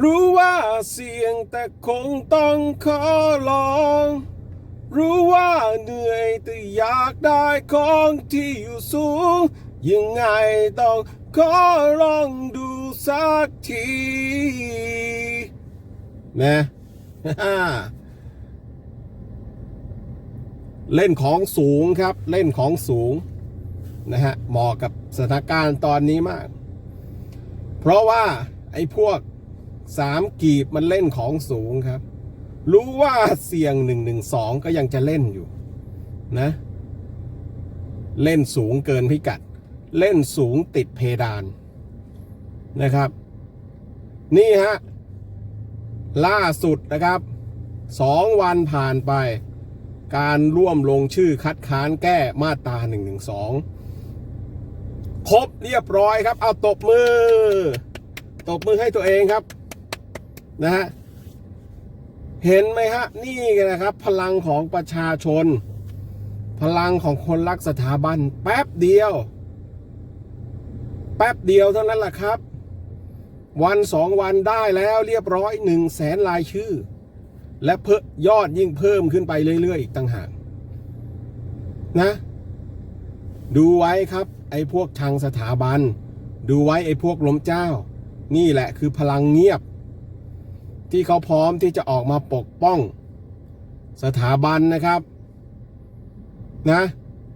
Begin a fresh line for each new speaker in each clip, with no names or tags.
รู้ว่าเสี่ยงแต่คงต้องขอลอง รู้ว่าเหนื่อยแต่อยากได้ของที่อยู่สูง ยังไงต้องขอลองดูสักทีนะเล่นของสูงครับ เล่นของสูงนะฮะเหมาะกับสถานการณ์ตอนนี้มาก เพราะว่าไอ้พวก สามกีบมันเล่นของสูงครับ รู้ว่าเสี่ยงหนึ่งหนึ่งสองก็ยังจะเล่นอยู่นะ เล่นสูงเกินพิกัด เล่นสูงติดเพดานนะครับ นี่ฮะ ล่าสุดนะครับสองวันผ่านไป การร่วมลงชื่อคัดค้านแก้มาตรา1นึครบเรียบร้อยครับ เอาตบมือ ตบมือให้ตัวเองครับ นะฮะเห็นไหมฮะนี่นะครับ พลังของประชาชน พลังของคนรักสถาบัน แป๊บเดียว แป๊บเดียวเท่านั้นแหละครับ วันสองวันได้แล้วเรียบร้อยหนึ่งแสนลายชื่อ และเพิ่มยอดยิ่งเพิ่มขึ้นไปเรื่อยๆอีกต่างหากนะ ดูไว้ครับ ไอ้พวกชังสถาบัน ดูไว้ไอ้พวกล้มเจ้า นี่แหละคือพลังเงียบ ที่เขาพร้อมที่จะออกมาปกป้อง สถาบันนะครับ นะ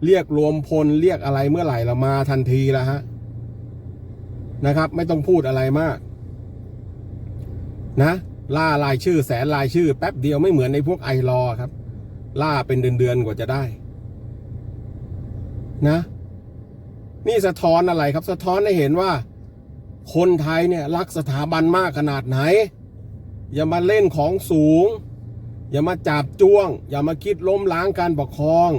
เรียกรวมพลเรียกอะไรเมื่อไหร่เรามาทันทีแล้วฮะนะครับ ไม่ต้องพูดอะไรมาก นะ ล่ารายชื่อแสนรายชื่อ แป๊บเดียวไม่เหมือนในพวกไอรอครับ ล่าเป็นเดือนๆกว่าจะได้ นะ นี่สะท้อนอะไรครับ สะท้อนให้เห็นว่า คนไทยเนี่ย รักสถาบันมากขนาดไหน อย่ามาเล่นของสูง อย่ามาจับจ้วง อย่ามาคิดล้มล้างการปกครอง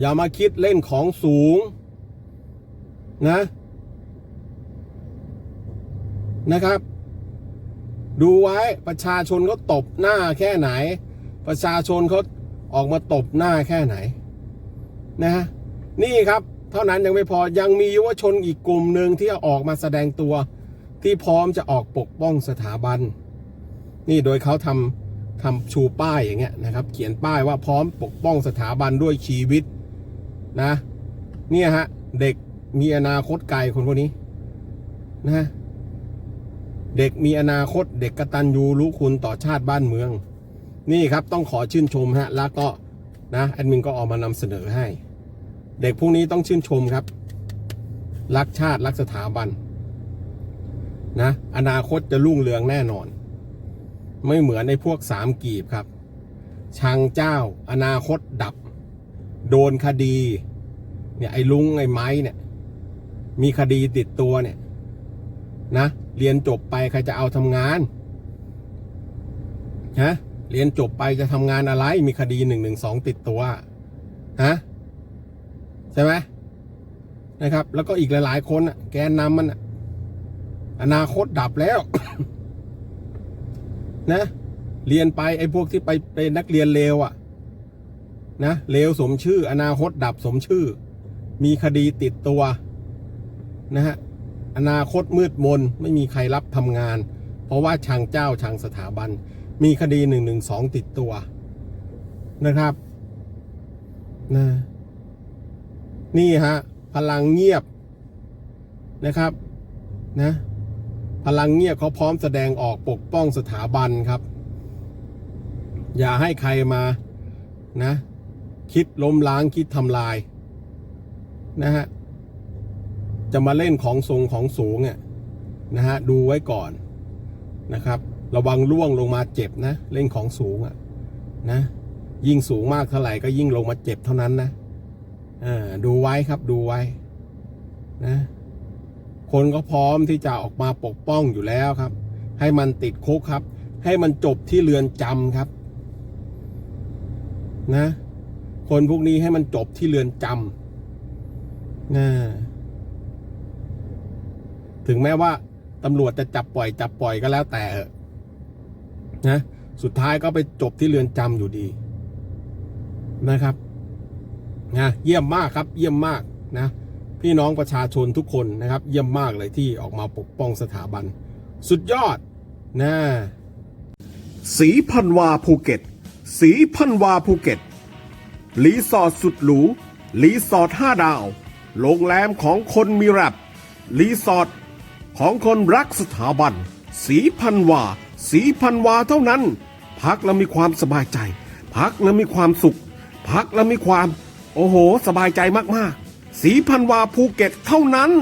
อย่ามาคิดเล่นของสูง นะ นะครับ ดูไว้ประชาชนเขาตบหน้าแค่ไหน ประชาชนเขาออกมาตบหน้าแค่ไหน นะฮะนี่ครับ เท่านั้นยังไม่พอยังมียาวชนอีกกลุ่มหนึ่งที่ออกมาแสดงตัว ที่พร้อมจะออกปกป้องสถาบัน นี่โดยเขาทำทำชูป้ายอย่างเงี้ยนะครับ เขียนป้ายว่าพร้อมปกป้องสถาบันด้วยชีวิตนะ เนี่ยฮะ เด็กมีอนาคตไกลคนพวกนี้นะเด็กมีอนาคตเด็กกระตัญญูรู้คุณต่อชาติบ้านเมือง นี่ครับต้องขอชื่นชมฮะแล้วก็นะแอดมินก็ออกมานำเสนอให้ เด็กพวกนี้ต้องชื่นชมครับ รักชาติรักสถาบันนะอนาคตจะรุ่งเรืองแน่นอน ไม่เหมือนในพวกสามกีบครับ ชังเจ้า อนาคตดับ โดนคดี เนี่ยไอ้ลุงไอ้ไม้เนี่ย มีคดีติดตัวเนี่ย นะ เรียนจบไปใครจะเอาทำงานฮะเรียนจบไปจะทำงานอะไร มีคดีหนึ่งหนึ่งสองติดตัวฮะใช่ไหมนะครับ แล้วก็อีกหลาย ๆ คนอะแกนนำมันอะอนาคตดับแล้ว นะ เรียนไปไอ้พวกที่ไปเป็นนักเรียนเลวอะ นะเลวสมชื่อ อนาคตดับสมชื่อ มีคดีติดตัว นะฮะอนาคตมืดมนไม่มีใครรับทำงาน เพราะว่าชางเจ้าชางสถาบัน มีคดีหนึ่งหนึ่งสองติดตัวนะครับนะนี่ฮะ พลังเงียบนะครับ นะ พลังเงียบเขาพร้อมแสดงออกปกป้องสถาบันครับ อย่าให้ใครมานะ คิดล้มล้างคิดทำลาย นะฮะ จะมาเล่นของทรงของสูงเนี่ยนะฮะ ดูไว้ก่อนนะครับ ระวังล่วงลงมาเจ็บนะ เล่นของสูงอะนะยิ่งสูงมากเท่าไหร่ก็ยิ่งลงมาเจ็บเท่านั้นนะอ่าดูไว้ครับดูไว้นะ คนก็พร้อมที่จะออกมาปกป้องอยู่แล้วครับ ให้มันติดคุกครับ ให้มันจบที่เรือนจำครับ นะ คนพวกนี้ให้มันจบที่เรือนจำนะถึงแม้ว่าตำรวจจะจับปล่อยจับปล่อยก็แล้วแต่เถอนะสุดท้ายก็ไปจบที่เรือนจำอยู่ดีนะครับนะเยี่ยมมากครับ เยี่ยมมากนะ พี่น้องประชาชนทุกคนนะครับ เยี่ยมมากเลยที่ออกมาปกป้องสถาบัน สุดยอดนะ
สีพันวาภูเก็ต สีพันวาภูเก็ต รีสอร์ทสุดหรู รีสอร์ทห้าดาว โรงแรมของคนมีแรปรีสอร์ทของคนรักสถาบัน สีพันวา สีพันวาเท่านั้น พักแล้วมีความสบายใจ พักแล้วมีความสุข พักแล้วมีความ โอ้โห สบายใจมากๆ สีพันวาภูเก็ตเท่านั้น